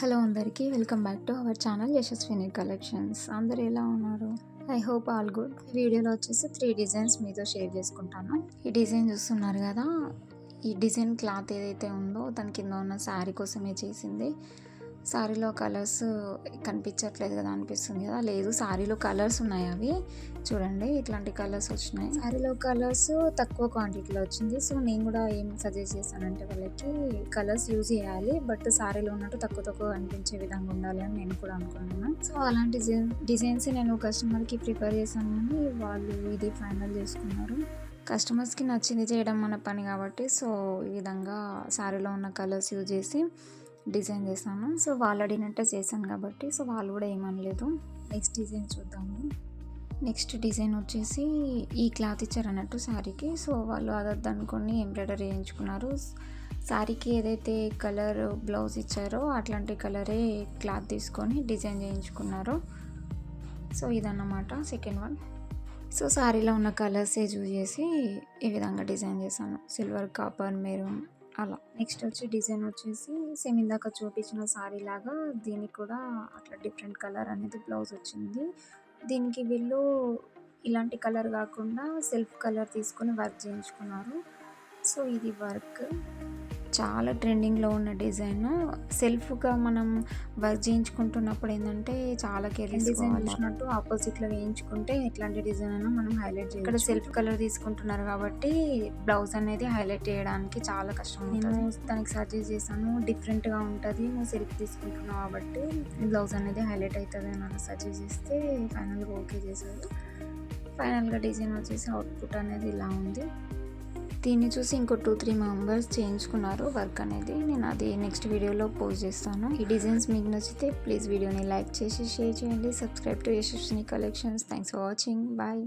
Hello అందరికీ welcome back to our channel Yashaswini collections. అందరు ఎలా ఉన్నారు? I hope all good. వీడియోలో వచ్చేసి త్రీ డిజైన్స్ మీతో షేర్ చేసుకుంటాను. ఈ డిజైన్ చూస్తున్నారు కదా ఈ డిజైన్ క్లాత్ ఏదైతే ఉందో దాని కింద ఉన్న శారీ కోసమే చేసింది. శారీలో కలర్స్ కనిపించట్లేదు కదా అనిపిస్తుంది కదా. లేదు శారీలో కలర్స్ ఉన్నాయి అవి. చూడండి ఇట్లాంటి కలర్స్ వచ్చినాయి. శారీలో కలర్స్ తక్కువ క్వాంటిటీలో వచ్చింది. సో నేను కూడా ఏం సజెస్ట్ చేశానంటే వాళ్ళకి కలర్స్ యూజ్ చేయాలి. బట్ శారీలో ఉన్నట్టు తక్కువ తక్కువ అనిపించే విధంగా ఉండాలి అని నేను కూడా అనుకున్నాను సో అలాంటి డిజైన్స్ నేను కస్టమర్కి ప్రిపేర్ చేశాను కానీ వాళ్ళు ఇది ఫైనల్ చేసుకున్నారు. కస్టమర్స్కి నచ్చింది చేయడం మన పని కాబట్టి సో ఈ విధంగా శారీలో ఉన్న కలర్స్ యూజ్ చేసి డిజైన్ చేశాను. సో వాళ్ళు అడిగినట్టే చేశాను కాబట్టి సో వాళ్ళు కూడా ఏమనలేదు. నెక్స్ట్ డిజైన్ చూద్దాము. నెక్స్ట్ డిజైన్ వచ్చేసి ఈ క్లాత్ ఇచ్చారు అన్నట్టు శారీకి. సో వాళ్ళు అదొద్దు అనుకొని ఎంబ్రాయిడరీ చేయించుకున్నారు. శారీకి ఏదైతే కలర్ బ్లౌజ్ ఇచ్చారో అట్లాంటి కలరే క్లాత్ తీసుకొని డిజైన్ చేయించుకున్నారు. సో ఇదన్నమాట సెకండ్ వన్. సో శారీలో ఉన్న కలర్సే చూస్ చేసి ఈ విధంగా డిజైన్ చేశాను. సిల్వర్ కాపర్ మెరూన్ అలా. నెక్స్ట్ వచ్చి డిజైన్ వచ్చేసి సేమ్ ఇందాక చూపించిన సారీ లాగా దీనికి కూడా అట్లా డిఫరెంట్ కలర్ అనేది బ్లౌజ్ వచ్చింది. దీనికి వీళ్ళు ఇలాంటి కలర్ కాకుండా సెల్ఫ్ కలర్ తీసుకొని వర్క్ చేయించుకున్నారు. సో ఇది వర్క్. చాలా ట్రెండింగ్లో ఉన్న డిజైన్. సెల్ఫ్గా మనం వర్క్ చేయించుకుంటున్నప్పుడు ఏంటంటే చాలా కేర్ డిజైన్ చూసినట్టు ఆపోజిట్లో వేయించుకుంటే ఎట్లాంటి డిజైన్ అయినా మనం హైలైట్ చేయాలి ఇక్కడ సెల్ఫ్ కలర్ తీసుకుంటున్నారు కాబట్టి బ్లౌజ్ అనేది హైలైట్ చేయడానికి చాలా కష్టం నేను దానికి సజెస్ట్ చేశాను. డిఫరెంట్గా ఉంటుంది. నువ్వు సెల్ఫ్ తీసుకుంటున్నావు కాబట్టి బ్లౌజ్ అనేది హైలైట్ అవుతుంది అని సజెస్ట్ చేస్తే ఫైనల్గా ఓకే చేశారు. ఫైనల్గా డిజైన్ వచ్చేసి అవుట్పుట్ అనేది ఇలా ఉంది. దీన్ని చూసి ఇంకో టూ త్రీ మెంబర్స్ చేయించుకున్నారు వర్క్ అనేది. నేను అది నెక్స్ట్ వీడియోలో పోస్ట్ చేస్తాను. ఈ డిజైన్స్ మీకు నచ్చితే ప్లీజ్ వీడియోని లైక్ చేసి షేర్ చేయండి. Subscribe to Yashaswini collections. Thanks for watching. Bye.